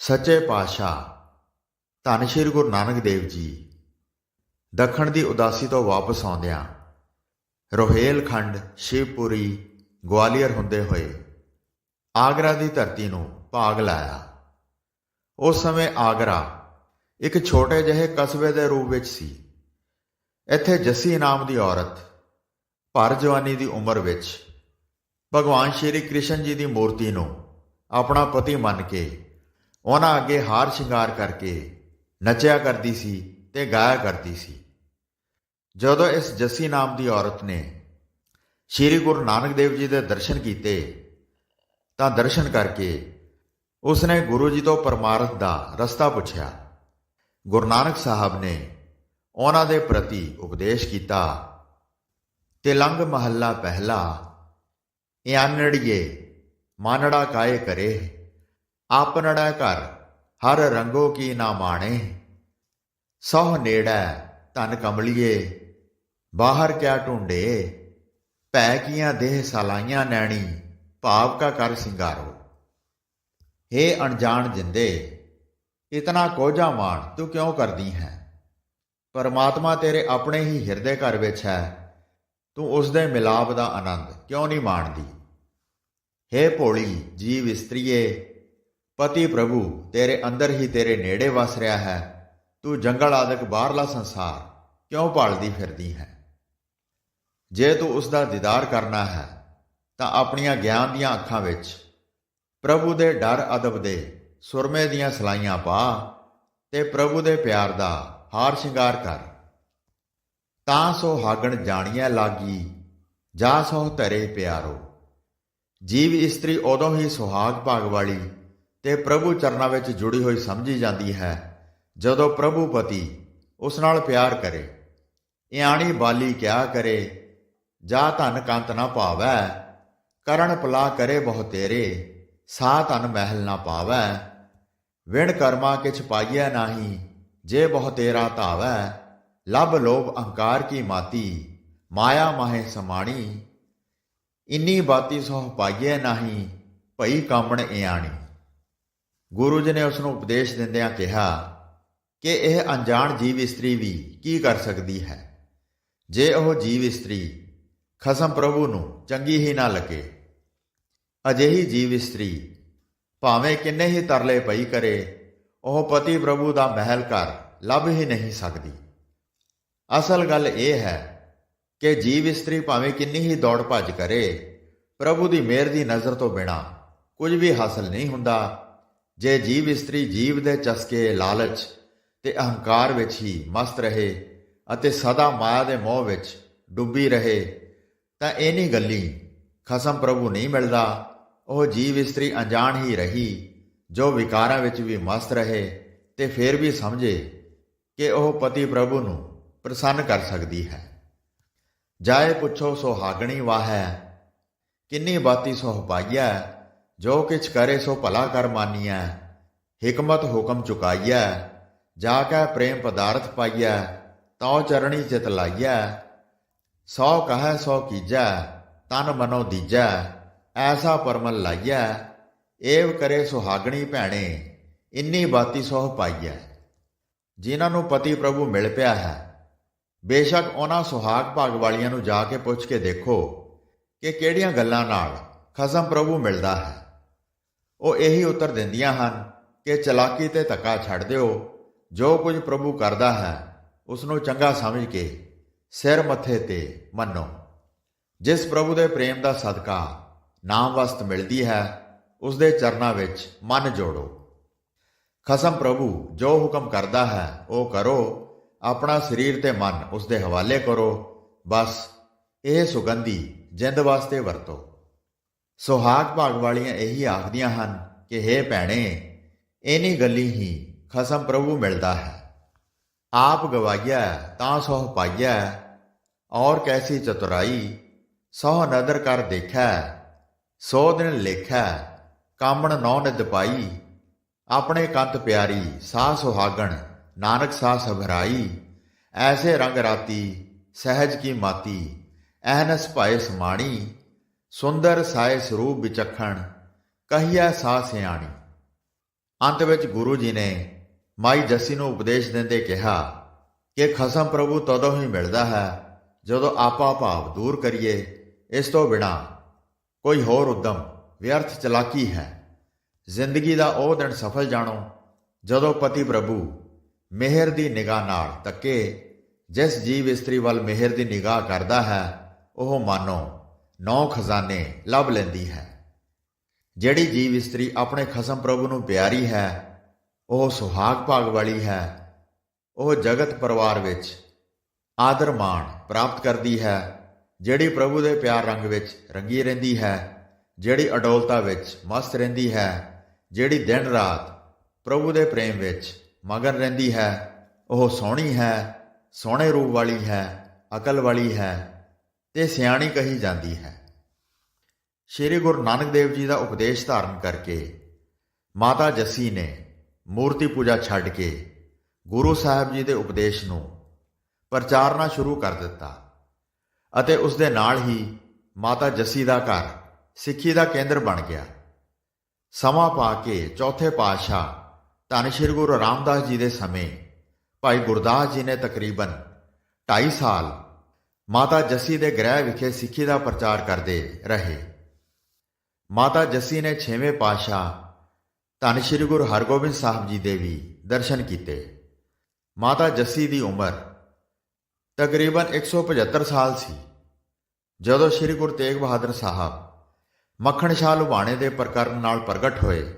ਸੱਚੇ ਪਾਤਸ਼ਾਹ, ਧੰਨ ਸ਼੍ਰੀ ਗੁਰੂ ਨਾਨਕ ਦੇਵ ਜੀ, ਦੱਖਣ ਦੀ ਉਦਾਸੀ ਤੋਂ ਵਾਪਸ ਆਉਂਦਿਆਂ ਰੋਹੇਲਖੰਡ ਸ਼ਿਵਪੁਰੀ, ਗਵਾਲੀਅਰ ਹੁੰਦੇ ਹੋਏ ਆਗਰਾ ਦੀ ਧਰਤੀ ਨੂੰ ਭਾਗ ਲਾਇਆ। ਉਸ ਸਮੇਂ ਆਗਰਾ ਇੱਕ ਛੋਟੇ ਜਿਹੇ ਕਸਬੇ ਦੇ ਰੂਪ ਵਿੱਚ ਸੀ। ਇੱਥੇ ਜੱਸੀ ਨਾਮ ਦੀ ਔਰਤ, ਭਰ ਜਵਾਨੀ ਦੀ ਉਮਰ ਵਿੱਚ ਭਗਵਾਨ ਸ਼੍ਰੀ ਕ੍ਰਿਸ਼ਨ ਜੀ ਦੀ ਮੂਰਤੀ ਨੂੰ ਆਪਣਾ ਪਤੀ ਮੰਨ ਕੇ ਉਹਨਾਂ ਅੱਗੇ ਹਾਰ ਸ਼ਿੰਗਾਰ ਕਰਕੇ ਨੱਚਿਆ ਕਰਦੀ ਸੀ ਤੇ ਗਾਇਆ ਕਰਦੀ ਸੀ। ਜਦੋਂ ਇਸ ਜੱਸੀ ਨਾਮ ਦੀ ਔਰਤ ਨੇ ਸ਼੍ਰੀ ਗੁਰੂ ਨਾਨਕ ਦੇਵ ਜੀ ਦੇ ਦਰਸ਼ਨ ਕੀਤੇ, ਤਾਂ ਦਰਸ਼ਨ ਕਰਕੇ ਉਸਨੇ ਗੁਰੂ ਜੀ ਤੋਂ ਪਰਮਾਰਥ ਦਾ ਰਸਤਾ ਪੁੱਛਿਆ। ਗੁਰੂ ਨਾਨਕ ਸਾਹਿਬ ਨੇ ਉਹਨਾਂ ਦੇ ਪ੍ਰਤੀ ਉਪਦੇਸ਼ ਕੀਤਾ ਤਿਲੰਗ ਮਹੱਲਾ ਪਹਿਲਾ, ਇਆਨੜੀਏ, ਮਾਨੜਾ ਕਾਏ ਕਰੇ? ਆਪਨੜਾ ਘਰ, ਹਰ ਰੰਗੋ ਕੀ ਨਾ ਮਾਣੇ। ਸਹ ਨੇੜਾ ਧਨ ਕਮਲੀਏ, ਬਾਹਰ ਕਿਆ ਢੂੰਡੇ ਭੈ ਕੀਆਂ ਦੇਹ ਸਲਾਈਆਂ ਨੈਣੀ, ਭਾਵ ਕਾ ਕਰ ਸਿੰਗਾਰੋ। ਹੇ ਅਣਜਾਣ ਜਿੰਦੇ, ਇਤਨਾ ਕੋਝਾ ਮਾਣ ਤੂੰ ਕਿਉਂ ਕਰਦੀ ਹੈ? ਪਰਮਾਤਮਾ ਤੇਰੇ ਆਪਣੇ ਹੀ ਹਿਰਦੇ ਘਰ ਵਿੱਚ ਹੈ। ਤੂੰ ਉਸ ਦੇ ਮਿਲਾਪ ਦਾ ਆਨੰਦ ਕਿਉਂ ਨਹੀਂ ਮਾਣਦੀ? ਹੇ ਭੋਲੀ ਜੀਵ ਇਸਤਰੀਏ ਪਤੀ ਪ੍ਰਭੂ, ਤੇਰੇ ਅੰਦਰ ਹੀ ਤੇਰੇ ਨੇੜੇ ਵਸ ਰਿਹਾ ਹੈ। ਤੂੰ ਜੰਗਲ ਆਦਿਕ ਬਾਹਰਲਾ ਸੰਸਾਰ ਕਿਉਂ ਭਾਲਦੀ ਫਿਰਦੀ ਹੈ? ਜੇ ਤੂੰ ਉਸ ਦਾ ਦੀਦਾਰ ਕਰਨਾ ਹੈ, ਤਾਂ ਆਪਣੀਆਂ ਗਿਆਨ ਦੀਆਂ ਅੱਖਾਂ ਵਿੱਚ ਪ੍ਰਭੂ ਦੇ ਡਰ ਅਦਬ ਦੇ ਸੁਰਮੇ ਦੀਆਂ ਸਲਾਈਆਂ ਪਾ ਤੇ ਪ੍ਰਭੂ ਦੇ ਪਿਆਰ ਦਾ ਹਾਰ ਸ਼ਿੰਗਾਰ ਕਰ। ਤਾਂ ਸੋ ਹਾਗਣ ਜਾਣੀਐ ਲਾਗੀ, ਜਾ ਸੋ ਧਰੇ ਪਿਆਰੋ। ਜੀਵ ਇਸਤਰੀ ਉਦੋਂ ਹੀ ਸੁਹਾਗ ਭਾਗ ਵਾਲੀ ਤੇ ਪ੍ਰਭੂ ਚਰਨਾਂ ਵਿੱਚ ਜੁੜੀ ਹੋਈ ਸਮਝੀ ਜਾਂਦੀ ਹੈ, ਜਦੋਂ ਪ੍ਰਭੂ ਪਤੀ ਉਸ ਨਾਲ ਪਿਆਰ ਕਰੇ, ਇਆਣੀ ਬਾਲੀ ਕਿਆ ਕਰੇ, ਜਾ ਧਨ ਕੰਤ ਨਾ ਪਾਵੈ, ਕਰਨ ਪਲਾ ਕਰੇ ਬਹੁ ਤੇਰੇ, ਸਾ ਧਨ ਮਹਿਲ ਨਾ ਪਾਵੈ, ਵਿਣ ਕਰਮਾ ਕਿਛ ਪਾਈਐ ਨਾਹੀ, ਜੇ ਬਹੁ ਤੇਰਾ ਧਾਵੈ ਲਬ ਲੋਭ ਅਹੰਕਾਰ ਕੀ ਮਾਤੀ, ਮਾਇਆ ਮਾਹੇ ਸਮਾਣੀ, ਇੰਨੀ ਬਾਤੀ ਸੋਹ ਪਾਈਐ ਨਾਹੀ, ਭਈ ਕਾਮਣ ਇਆਣੀ। ਗੁਰੂ ਜੀ ਨੇ ਉਸ ਨੂੰ ਉਪਦੇਸ਼ ਦਿੰਦਿਆਂ ਕਿਹਾ ਕਿ ਇਹ ਅਣਜਾਣ ਜੀਵ ਇਸਤਰੀ ਵੀ ਕੀ ਕਰ ਸਕਦੀ ਹੈ? ਜੇ ਉਹ ਜੀਵ ਇਸਤਰੀ ਖਸਮ ਪ੍ਰਭੂ ਨੂੰ ਚੰਗੀ ਹੀ ਨਾ ਲੱਗੇ, ਅਜਿਹੀ ਜੀਵ ਇਸਤਰੀ ਭਾਵੇਂ ਕਿੰਨੇ ਹੀ ਤਰਲੇ ਪਈ ਕਰੇ, ਉਹ ਪਤੀ ਪ੍ਰਭੂ ਦਾ ਮਹਿਲ ਘਰ ਲੱਭ ਹੀ ਨਹੀਂ ਸਕਦੀ। ਅਸਲ ਗੱਲ ਇਹ ਹੈ ਕਿ ਜੀਵ ਇਸਤਰੀ ਭਾਵੇਂ ਕਿੰਨੀ ਹੀ ਦੌੜ ਭੱਜ ਕਰੇ, ਪ੍ਰਭੂ ਦੀ ਮਿਹਰ ਦੀ ਨਜ਼ਰ ਤੋਂ ਬਿਨਾ ਕੁਝ ਵੀ ਹਾਸਲ ਨਹੀਂ ਹੁੰਦਾ ਜੇ ਜੀਵ ਇਸਤਰੀ ਜੀਵ ਦੇ ਚਸਕੇ ਲਾਲਚ ਤੇ ਅਹੰਕਾਰ ਵਿੱਚ ਹੀ ਮਸਤ ਰਹੇ ਅਤੇ ਸਦਾ ਮਾਇਆ ਦੇ ਮੋਹ ਵਿੱਚ ਡੁੱਬੀ ਰਹੇ, ਤਾਂ ਇਹ ਨਹੀਂ ਗੱਲੀ ਖਸਮ ਪ੍ਰਭੂ ਨਹੀਂ ਮਿਲਦਾ। ਉਹ ਜੀਵ ਇਸਤਰੀ ਅਣਜਾਣ ਹੀ ਰਹੀ, ਜੋ ਵਿਕਾਰਾਂ ਵਿੱਚ ਵੀ ਮਸਤ ਰਹੇ ਤੇ ਫਿਰ ਵੀ ਸਮਝੇ ਕਿ ਉਹ ਪਤੀ ਪ੍ਰਭੂ ਨੂੰ ਪ੍ਰਸੰਨ ਕਰ ਸਕਦੀ ਹੈ। ਜਾਏ ਪੁੱਛੋ ਸੁਹਾਗਣੀ ਵਾਹੈ ਕਿੰਨੀ ਬਾਤੀ ਸੋਹ ਪਾਈਐ ਜੋ ਕਿਛ ਕਰੇ ਸੋ ਭਲਾ ਕਰ ਮਾਨੀਐ, ਹਕਮਤ ਹੁਕਮ ਚੁਕਾਈਐ, ਜਾ ਕੈ ਪ੍ਰੇਮ ਪਦਾਰਥ ਪਾਈਐ, ਤਉ ਚਰਣੀ ਚਿਤ ਲਾਈਐ। ਸੋ ਕਹੈ ਸੋ ਕੀਜੈ, ਤਨ ਮਨੋ ਦੀਜੈ, ਐਸਾ ਪਰਮਲ ਲਾਈਐ। ਏਵ ਕਰੇ ਸੁਹਾਗਣੀ ਭੈਣੇ, ਇੰਨੀ ਬਾਤੀ ਸੋਹ ਪਾਈਐ। ਜਿਨ੍ਹਾਂ ਨੂੰ ਪਤੀ ਪ੍ਰਭੂ ਮਿਲ ਪਿਆ ਹੈ, ਬੇਸ਼ੱਕ ਉਹਨਾਂ ਸੁਹਾਗ ਭਾਗ ਵਾਲੀਆਂ ਨੂੰ ਜਾ ਕੇ ਪੁੱਛ ਕੇ ਦੇਖੋ ਕਿ ਕਿਹੜੀਆਂ ਗੱਲਾਂ ਨਾਲ ਖਸਮ ਪ੍ਰਭੂ ਮਿਲਦਾ ਹੈ। ਉਹ ਇਹੀ ਉੱਤਰ ਦਿੰਦੀਆਂ ਹਨ ਕਿ ਚਲਾਕੀ ਤੇ ਧੱਕਾ ਛੱਡ ਦਿਓ। ਜੋ ਕੁਝ ਪ੍ਰਭੂ ਕਰਦਾ ਹੈ ਉਸ ਨੂੰ ਚੰਗਾ ਸਮਝ ਕੇ ਸਿਰ ਮੱਥੇ ਤੇ ਮੰਨੋ। ਜਿਸ ਪ੍ਰਭੂ ਦੇ ਪ੍ਰੇਮ ਦਾ ਸਦਕਾ ਨਾਮ ਵਸਤ ਮਿਲਦੀ ਹੈ ਉਸ ਦੇ ਚਰਨਾਂ ਵਿੱਚ ਮਨ ਜੋੜੋ। ਖਸਮ ਪ੍ਰਭੂ, ਜੋ ਹੁਕਮ ਕਰਦਾ ਹੈ, ਉਹ ਕਰੋ। ਆਪਣਾ ਸਰੀਰ ਤੇ ਮਨ ਉਸ ਦੇ ਹਵਾਲੇ ਕਰੋ। ਬਸ ਇਹ ਸੁਗੰਧੀ ਜਿੰਦ ਵਾਸਤੇ ਵਰਤੋ। ਸੁਹਾਗ ਭਾਗ ਵਾਲੀਆਂ ਇਹੀ ਆਖਦੀਆਂ ਹਨ ਕਿ हे ਭੈਣੇ, ਇਨੀ ਗੱਲੀ ਹੀ ਖਸਮ ਪ੍ਰਭੂ ਮਿਲਦਾ ਹੈ। ਆਪ ਗਵਾਈਐ, ਤਾਂ ਸੋਹ ਪਾਈਐ, ਔਰ ਕੈਸੀ ਚਤੁਰਾਈ, ਸੋਹ ਨਦਰ ਕਰ ਦੇਖੈ, ਸੋ ਦਿਨ ਲੇਖੈ, ਕਾਮਣ ਨੌ ਨਿਦ ਪਾਈ, ਆਪਣੇ ਕੰਤ ਪਿਆਰੀ ਸਾਹ ਸੁਹਾਗਣ, ਨਾਨਕ ਸਾਹ ਸਭਰਾਈ, ਐਸੇ ਰੰਗ ਰਾਤੀ ਸਹਿਜ ਕੀ ਮਾਤੀ ਐਨਸ ਭਾਏ ਸਮਾਣੀ ਸੁੰਦਰ ਸਾਇ ਸਰੂਪ ਵਿਚਖਣ ਕਹੀਆ ਸਾ ਸਿਆਣੀ ਅੰਤ ਵਿੱਚ ਗੁਰੂ ਜੀ ਨੇ ਮਾਈ ਜੱਸੀ ਨੂੰ ਉਪਦੇਸ਼ ਦਿੰਦੇ ਕਿਹਾ, ਕਿ ਖਸਮ ਪ੍ਰਭੂ ਤਦੋਂ ਹੀ ਮਿਲਦਾ ਹੈ ਜਦੋਂ ਆਪਾ ਭਾਵ ਦੂਰ ਕਰੀਏ, ਇਸ ਤੋਂ ਬਿਨਾ ਕੋਈ ਹੋਰ ਉਦਮ ਵਿਅਰਥ ਚਲਾਕੀ ਹੈ। ਜ਼ਿੰਦਗੀ ਦਾ ਉਹ ਦਿਨ ਸਫਲ ਜਾਣੋ ਜਦੋਂ ਪਤੀ ਪ੍ਰਭੂ ਮਿਹਰ ਦੀ ਨਿਗਾਹ ਨਾਲ ਤੱਕੇ, ਜਿਸ ਜੀਵ ਇਸਤਰੀ ਵੱਲ ਮਿਹਰ ਦੀ ਨਿਗਾਹ ਕਰਦਾ ਹੈ, ਉਹ ਮਾਨੋ। ਨੌ ਖਜ਼ਾਨੇ ਲੱਭ ਲੈਂਦੀ ਹੈ। ਜਿਹੜੀ ਜੀਵ ਇਸਤਰੀ ਆਪਣੇ ਖਸਮ ਪ੍ਰਭੂ ਨੂੰ ਪਿਆਰੀ ਹੈ, ਉਹ ਸੁਹਾਗ ਭਾਗ ਵਾਲੀ ਹੈ। ਉਹ ਜਗਤ ਪਰਿਵਾਰ ਵਿੱਚ ਆਦਰ ਮਾਣ ਪ੍ਰਾਪਤ ਕਰਦੀ ਹੈ, ਜਿਹੜੀ ਪ੍ਰਭੂ ਦੇ ਪਿਆਰ ਰੰਗ ਵਿੱਚ ਰੰਗੀ ਰਹਿੰਦੀ ਹੈ, ਜਿਹੜੀ ਅਡੋਲਤਾ ਵਿੱਚ ਮਸਤ ਰਹਿੰਦੀ ਹੈ, ਜਿਹੜੀ ਦਿਨ ਰਾਤ ਪ੍ਰਭੂ ਦੇ ਪ੍ਰੇਮ ਵਿੱਚ ਮਗਨ ਰਹਿੰਦੀ ਹੈ। ਉਹ ਸੋਹਣੀ ਹੈ, ਸੋਹਣੇ ਰੂਪ ਵਾਲੀ ਹੈ, ਅਕਲ ਵਾਲੀ ਹੈ। ਤੇ ਸਿਆਣੀ ਕਹੀ ਜਾਂਦੀ ਹੈ। ਸ਼੍ਰੀ ਗੁਰੂ ਨਾਨਕ ਦੇਵ ਜੀ ਦਾ ਉਪਦੇਸ਼ ਧਾਰਨ ਕਰਕੇ ਮਾਤਾ ਜੱਸੀ ਨੇ ਮੂਰਤੀ ਪੂਜਾ ਛੱਡ ਕੇ ਗੁਰੂ ਸਾਹਿਬ ਜੀ ਦੇ ਉਪਦੇਸ਼ ਨੂੰ ਪ੍ਰਚਾਰਨਾ ਸ਼ੁਰੂ ਕਰ ਦਿੱਤਾ ਅਤੇ ਉਸ ਦੇ ਨਾਲ ਹੀ ਮਾਤਾ ਜੱਸੀ ਦਾ ਘਰ ਸਿੱਖੀ ਦਾ ਕੇਂਦਰ ਬਣ ਗਿਆ। ਸਮਾਂ ਪਾ ਕੇ ਚੌਥੇ ਪਾਤਸ਼ਾਹ ਧੰਨ ਸ਼੍ਰੀ ਗੁਰੂ ਰਾਮਦਾਸ ਜੀ ਦੇ ਸਮੇਂ ਭਾਈ ਗੁਰਦਾਸ ਜੀ ਨੇ ਤਕਰੀਬਨ 2.5 ਸਾਲ ਮਾਤਾ ਜੱਸੀ ਦੇ ਗ੍ਰਹਿ ਵਿਖੇ ਸਿੱਖੀ ਦਾ ਪ੍ਰਚਾਰ ਕਰਦੇ ਰਹੇ। ਮਾਤਾ ਜੱਸੀ ਨੇ 6ਵੇਂ ਪਾਤਸ਼ਾਹ ਧੰਨ ਸ਼੍ਰੀ ਗੁਰੂ ਹਰਗੋਬਿੰਦ ਸਾਹਿਬ ਜੀ ਦੇ ਵੀ ਦਰਸ਼ਨ ਕੀਤੇ। ਮਾਤਾ ਜੱਸੀ ਦੀ ਉਮਰ ਤਕਰੀਬਨ 175 ਸਾਲ ਸੀ। ਜਦੋਂ ਸ਼੍ਰੀ ਗੁਰੂ ਤੇਗ ਬਹਾਦਰ ਸਾਹਿਬ ਮੱਖਣ ਸ਼ਾਹ ਲੁਬਾਣੇ ਦੇ ਪ੍ਰਕਰਨ ਨਾਲ ਪ੍ਰਗਟ ਹੋਏ,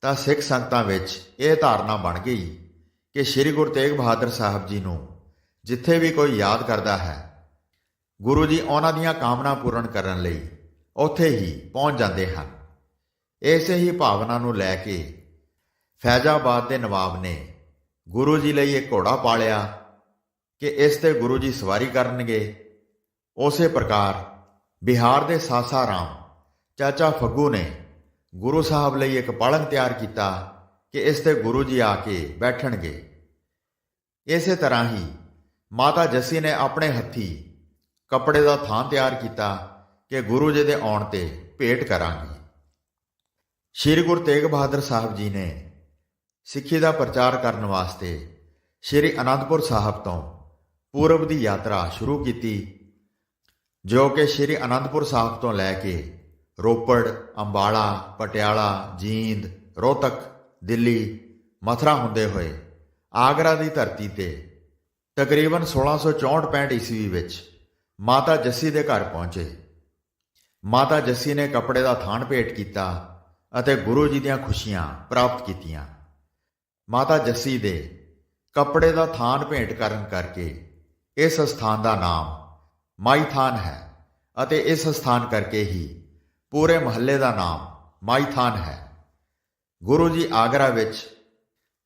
ਤਾਂ ਸਿੱਖ ਸੰਗਤਾਂ ਵਿੱਚ ਇਹ ਧਾਰਨਾ ਬਣ ਗਈ ਕਿ ਸ਼੍ਰੀ ਗੁਰੂ ਤੇਗ ਬਹਾਦਰ ਸਾਹਿਬ ਜੀ ਨੂੰ ਜਿੱਥੇ ਵੀ ਕੋਈ ਯਾਦ ਕਰਦਾ ਹੈ ਗੁਰੂ ਜੀ ਉਹਨਾਂ ਦੀਆਂ ਕਾਮਨਾ ਪੂਰਨ ਕਰਨ ਲਈ ਉੱਥੇ ਹੀ ਪਹੁੰਚ ਜਾਂਦੇ ਹਨ। ਇਸੇ ਹੀ ਭਾਵਨਾ ਨੂੰ ਲੈ ਕੇ ਫੈਜ਼ਾਬਾਦ ਦੇ ਨਵਾਬ ਨੇ ਗੁਰੂ ਜੀ ਲਈ ਇੱਕ ਘੋੜਾ ਪਾਲਿਆ ਕਿ ਇਸ ਤੇ ਗੁਰੂ ਜੀ ਸਵਾਰੀ ਕਰਨਗੇ। ਉਸੇ ਪ੍ਰਕਾਰ ਬਿਹਾਰ ਦੇ ਸਾਸਾਰਾਮ ਚਾਚਾ ਫੱਗੂ ਨੇ ਗੁਰੂ ਸਾਹਿਬ ਲਈ ਇੱਕ ਪਾਲਣ ਤਿਆਰ ਕੀਤਾ ਕਿ ਇਸ ਤੇ ਗੁਰੂ ਜੀ ਆ ਕੇ ਬੈਠਣਗੇ। ਇਸੇ ਤਰ੍ਹਾਂ ਹੀ ਮਾਤਾ ਜੱਸੀ ਨੇ ਆਪਣੇ ਹੱਥੀ ਕੱਪੜੇ ਦਾ ਥਾਂ ਤਿਆਰ ਕੀਤਾ ਕਿ ਗੁਰੂ ਜੀ ਦੇ ਆਉਣ ਤੇ ਭੇਟ ਕਰਾਂਗੇ। ਸ਼੍ਰੀ ਗੁਰੂ ਤੇਗ ਬਹਾਦਰ ਸਾਹਿਬ ਜੀ ਨੇ ਸਿੱਖੀ ਦਾ ਪ੍ਰਚਾਰ ਕਰਨ ਵਾਸਤੇ ਸ਼੍ਰੀ ਅਨੰਦਪੁਰ ਸਾਹਿਬ ਤੋਂ ਪੂਰਬ ਦੀ ਯਾਤਰਾ ਸ਼ੁਰੂ ਕੀਤੀ, ਜੋ ਕਿ ਸ਼੍ਰੀ ਅਨੰਦਪੁਰ ਸਾਹਿਬ ਤੋਂ ਲੈ ਕੇ ਰੋਪੜ, ਅੰਬਾਲਾ, ਪਟਿਆਲਾ, ਜੀਂਦ, ਰੋਹਤਕ, ਦਿੱਲੀ, ਮਥਰਾ ਹੁੰਦੇ ਹੋਏ ਆਗਰਾ ਦੀ ਧਰਤੀ ਤੇ ਤਕਰੀਬਨ 1664 ਈਸਵੀ ਵਿੱਚ ਮਾਤਾ ਜੱਸੀ ਦੇ ਘਰ ਪਹੁੰਚੇ। ਮਾਤਾ ਜੱਸੀ ਨੇ ਕੱਪੜੇ ਦਾ ਥਾਨ ਭੇਟ ਕੀਤਾ ਅਤੇ ਗੁਰੂ ਜੀ ਦੀਆਂ ਖੁਸ਼ੀਆਂ ਪ੍ਰਾਪਤ ਕੀਤੀਆਂ। ਮਾਤਾ ਜੱਸੀ ਦੇ ਕੱਪੜੇ ਦਾ ਥਾਨ ਭੇਟ ਕਰਨ ਕਰਕੇ ਇਸ ਸਥਾਨ ਦਾ ਨਾਮ ਮਾਈ ਥਾਨ ਹੈ ਅਤੇ ਇਸ ਸਥਾਨ ਕਰਕੇ ਹੀ ਪੂਰੇ ਮਹੱਲੇ ਦਾ ਨਾਮ ਮਾਈ ਥਾਨ ਹੈ। ਗੁਰੂ ਜੀ ਆਗਰਾ ਵਿੱਚ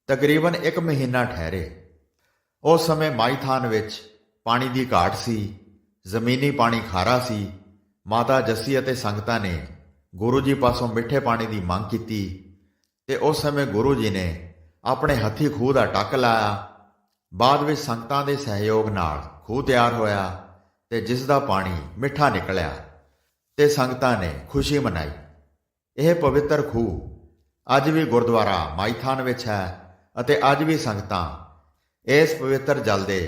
ਤਕਰੀਬਨ 1 ਮਹੀਨਾ ਠਹਿਰੇ। ਉਸ ਸਮੇਂ ਮਾਈ ਥਾਨ ਵਿੱਚ ਪਾਣੀ ਦੀ ਘਾਟ ਸੀ। ਜ਼ਮੀਨੀ ਪਾਣੀ ਖਾਰਾ ਸੀ। ਮਾਤਾ ਜੱਸੀ ਅਤੇ ਸੰਗਤਾਂ ਨੇ ਗੁਰੂ ਜੀ ਪਾਸੋਂ ਮਿੱਠੇ ਪਾਣੀ ਦੀ ਮੰਗ ਕੀਤੀ ਤੇ ਉਸ ਸਮੇਂ ਗੁਰੂ ਜੀ ਨੇ ਆਪਣੇ ਹੱਥੀ ਖੂਹ ਦਾ ਟੱਕ ਲਾਇਆ। ਬਾਅਦ ਵਿੱਚ ਸੰਗਤਾਂ ਦੇ ਸਹਿਯੋਗ ਨਾਲ ਖੂਹ ਤਿਆਰ ਹੋਇਆ ਤੇ ਜਿਸ ਦਾ ਪਾਣੀ ਮਿੱਠਾ ਨਿਕਲਿਆ ਤੇ ਸੰਗਤਾਂ ਨੇ ਖੁਸ਼ੀ ਮਨਾਈ। ਇਹ ਪਵਿੱਤਰ ਖੂਹ ਅੱਜ ਵੀ ਗੁਰਦੁਆਰਾ ਮਾਈਥਾਨ ਵਿੱਚ ਹੈ ਅਤੇ ਅੱਜ ਵੀ ਸੰਗਤਾਂ ਇਸ ਪਵਿੱਤਰ ਜਲ ਦੇ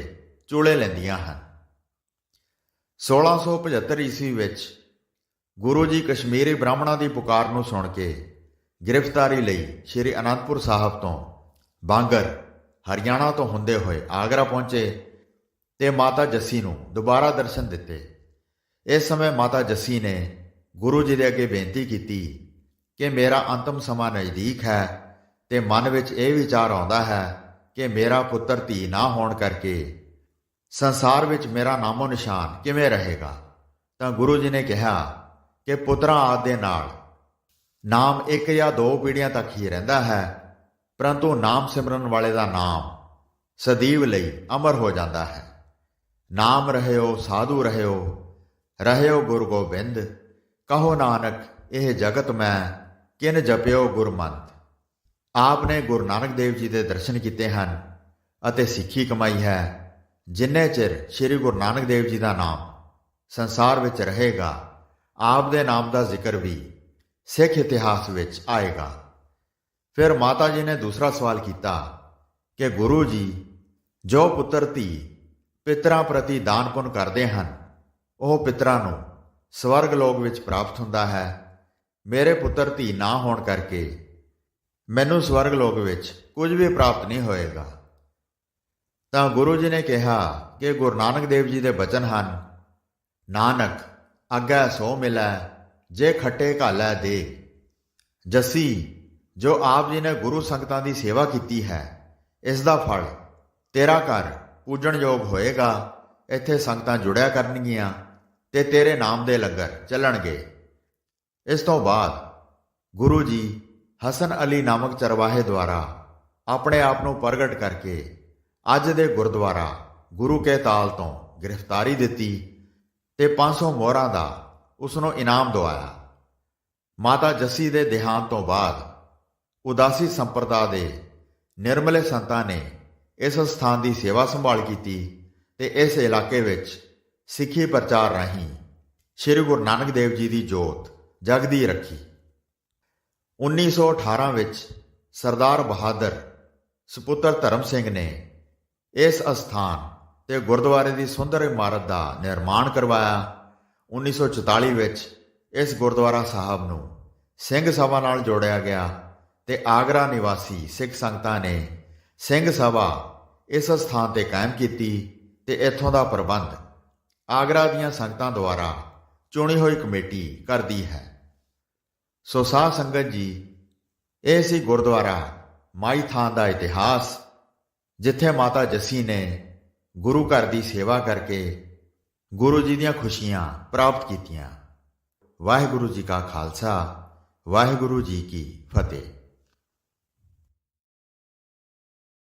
ਚੂਲੇ ਲੈਂਦੀਆਂ ਹਨ। 1675 ਈਸਵੀ ਵਿੱਚ ਗੁਰੂ ਜੀ ਕਸ਼ਮੀਰੀ ਬ੍ਰਾਹਮਣਾਂ ਦੀ ਪੁਕਾਰ ਨੂੰ ਸੁਣ ਕੇ ਗ੍ਰਿਫਤਾਰੀ ਲਈ ਸ੍ਰੀ ਅਨੰਦਪੁਰ ਸਾਹਿਬ ਤੋਂ ਬਾਂਗਰ ਹਰਿਆਣਾ ਤੋਂ ਹੁੰਦੇ ਹੋਏ ਆਗਰਾ ਪਹੁੰਚੇ ਤੇ ਮਾਤਾ ਜੱਸੀ ਨੂੰ ਦੁਬਾਰਾ ਦਰਸ਼ਨ ਦਿੱਤੇ। ਇਸ ਸਮੇਂ ਮਾਤਾ ਜੱਸੀ ਨੇ ਗੁਰੂ ਜੀ ਦੇ ਅੱਗੇ ਬੇਨਤੀ ਕੀਤੀ ਕਿ ਮੇਰਾ ਅੰਤਮ ਸਮਾਂ ਨਜ਼ਦੀਕ ਹੈ ਤੇ ਮਨ ਵਿੱਚ ਇਹ ਵਿਚਾਰ ਆਉਂਦਾ ਹੈ ਕਿ ਮੇਰਾ ਪੁੱਤਰ ਧੀ ਨਾ ਹੋਣ ਕਰਕੇ ਸੰਸਾਰ ਵਿੱਚ ਮੇਰਾ ਨਾਮੋ ਨਿਸ਼ਾਨ ਕਿਵੇਂ ਰਹੇਗਾ? ਤਾਂ ਗੁਰੂ ਜੀ ਨੇ ਕਿਹਾ ਕਿ ਪੁੱਤਰਾਂ ਆਦ ਦੇ ਨਾਲ ਨਾਮ ਇੱਕ ਜਾਂ ਦੋ ਪੀੜ੍ਹੀਆਂ ਤੱਕ ਹੀ ਰਹਿੰਦਾ ਹੈ, ਪਰੰਤੂ ਨਾਮ ਸਿਮਰਨ ਵਾਲੇ ਦਾ ਨਾਮ ਸਦੀਵ ਲਈ ਅਮਰ ਹੋ ਜਾਂਦਾ ਹੈ। ਨਾਮ ਰਹਿਓ, ਸਾਧੂ ਰਹਿਓ ਰਹਿਓ ਗੁਰੂ ਗੋਬਿੰਦ, ਕਹੋ ਨਾਨਕ, ਇਹ ਜਗਤ ਮੈਂ, ਕਿਨ ਜਪਿਓ ਗੁਰਮੰਤ ਆਪ ਨੇ ਗੁਰੂ ਨਾਨਕ ਦੇਵ ਜੀ ਦੇ ਦਰਸ਼ਨ ਕੀਤੇ ਹਨ ਅਤੇ ਸਿੱਖੀ ਕਮਾਈ ਹੈ। ਜਿੰਨੇ ਚਿਰ ਸ੍ਰੀ ਗੁਰੂ ਨਾਨਕ ਦੇਵ ਜੀ ਦਾ ਨਾਮ ਸੰਸਾਰ ਵਿੱਚ ਰਹੇਗਾ, ਆਪ ਦੇ ਨਾਮ ਦਾ ਜ਼ਿਕਰ ਵੀ ਸਿੱਖ ਇਤਿਹਾਸ ਵਿੱਚ ਆਏਗਾ। ਫਿਰ ਮਾਤਾ ਜੀ ਨੇ ਦੂਸਰਾ ਸਵਾਲ ਕੀਤਾ ਕਿ ਗੁਰੂ ਜੀ, ਜੋ ਪੁੱਤਰ ਧੀ ਪਿਤਰਾਂ ਪ੍ਰਤੀ ਦਾਨ ਪੁੰਨ ਕਰਦੇ ਹਨ, ਉਹ ਪਿਤਰਾਂ ਨੂੰ ਸਵਰਗ ਲੋਕ ਵਿੱਚ ਪ੍ਰਾਪਤ ਹੁੰਦਾ ਹੈ। ਮੇਰੇ ਪੁੱਤਰ ਧੀ ਨਾ ਹੋਣ ਕਰਕੇ ਮੈਨੂੰ ਸਵਰਗ ਲੋਕ ਵਿੱਚ ਕੁਝ ਵੀ ਪ੍ਰਾਪਤ ਨਹੀਂ ਹੋਏਗਾ। ਤਾਂ ਗੁਰੂ ਜੀ ਨੇ ਕਿਹਾ ਕਿ ਗੁਰੂ ਨਾਨਕ ਦੇਵ ਜੀ ਦੇ ਬਚਨ ਹਨ, ਨਾਨਕ, ਅੱਗੇ ਸੋ ਮਿਲੈ, ਜੇ ਖੱਟੇ ਘਾਲੈ ਦੇ। ਜੱਸੀ, ਜੋ ਆਪ ਜੀ ਨੇ ਗੁਰੂ ਸੰਗਤਾਂ ਦੀ ਸੇਵਾ ਕੀਤੀ ਹੈ, ਇਸ ਦਾ ਫਲ ਤੇਰਾ ਘਰ ਪੂਜਣਯੋਗ ਹੋਏਗਾ, ਇੱਥੇ ਸੰਗਤਾਂ ਜੁੜਿਆ ਕਰਨਗੀਆਂ ਤੇ ਤੇਰੇ ਨਾਮ ਦੇ ਲੰਗਰ ਚੱਲਣਗੇ। ਇਸ ਤੋਂ ਬਾਅਦ ਗੁਰੂ ਜੀ ਹਸਨ ਅਲੀ ਨਾਮਕ ਚਰਵਾਹੇ ਦੁਆਰਾ ਆਪਣੇ ਆਪ ਨੂੰ ਪ੍ਰਗਟ ਕਰਕੇ ਅੱਜ ਦੇ ਗੁਰਦੁਆਰਾ ਗੁਰੂ ਕੇ ਤਾਲ ਤੋਂ ਗ੍ਰਿਫਤਾਰੀ ਦਿੱਤੀ ਤੇ 500 ਮੋਹਰਾਂ ਦਾ ਉਸ ਨੂੰ ਇਨਾਮ ਦਵਾਇਆ। ਮਾਤਾ ਜੱਸੀ ਦੇ ਦੇਹਾਂਤ ਤੋਂ ਬਾਅਦ ਉਦਾਸੀ ਸੰਪਰਦਾ ਦੇ ਨਿਰਮਲੇ ਸੰਤਾਂ ਨੇ ਇਸ ਸਥਾਨ ਦੀ ਸੇਵਾ ਸੰਭਾਲ ਕੀਤੀ ਤੇ ਇਸ ਇਲਾਕੇ ਵਿੱਚ ਸਿੱਖੀ ਪ੍ਰਚਾਰ ਰਾਹੀਂ ਸ੍ਰੀ ਗੁਰੂ ਨਾਨਕ ਦੇਵ ਜੀ ਦੀ ਜੋਤ ਜਗਦੀ ਰੱਖੀ। 1918 ਵਿੱਚ ਸਰਦਾਰ ਬਹਾਦਰ, ਸੁਪੁੱਤਰ ਧਰਮ ਸਿੰਘ ਨੇ ਇਸ ਅਸਥਾਨ ਤੇ ਗੁਰਦੁਆਰੇ ਦੀ ਸੁੰਦਰ ਇਮਾਰਤ ਦਾ ਨਿਰਮਾਣ ਕਰਵਾਇਆ। 1944 ਵਿੱਚ ਇਸ ਗੁਰਦੁਆਰਾ ਸਾਹਿਬ ਨੂੰ ਸਿੰਘ ਸਭਾ ਨਾਲ ਜੋੜਿਆ ਗਿਆ ਤੇ ਆਗਰਾ ਨਿਵਾਸੀ ਸਿੱਖ ਸੰਗਤਾਂ ਨੇ ਸਿੰਘ ਸਭਾ ਇਸ ਸਥਾਨ ਤੇ ਕਾਇਮ ਕੀਤੀ ਤੇ ਇੱਥੋਂ ਦਾ ਪ੍ਰਬੰਧ ਆਗਰਾ ਦੀਆਂ ਸੰਗਤਾਂ ਦੁਆਰਾ ਚੁਣੀ ਹੋਈ ਕਮੇਟੀ ਕਰਦੀ ਹੈ। ਸੋ ਸਾਧ ਸੰਗਤ ਜੀ, ਇਹ ਸੀ ਗੁਰਦੁਆਰਾ ਮਾਈ ਥਾਂ ਦਾ ਇਤਿਹਾਸ। ਜਿੱਥੇ ਮਾਤਾ ਜੱਸੀ ਨੇ ਗੁਰੂ ਘਰ ਦੀ ਸੇਵਾ ਕਰਕੇ ਗੁਰੂ ਜੀ ਦੀਆਂ ਖੁਸ਼ੀਆਂ ਪ੍ਰਾਪਤ ਕੀਤੀਆਂ। ਵਾਹਿਗੁਰੂ ਜੀ ਕਾ ਖਾਲਸਾ, ਵਾਹਿਗੁਰੂ ਜੀ ਕੀ ਫਤਿਹ।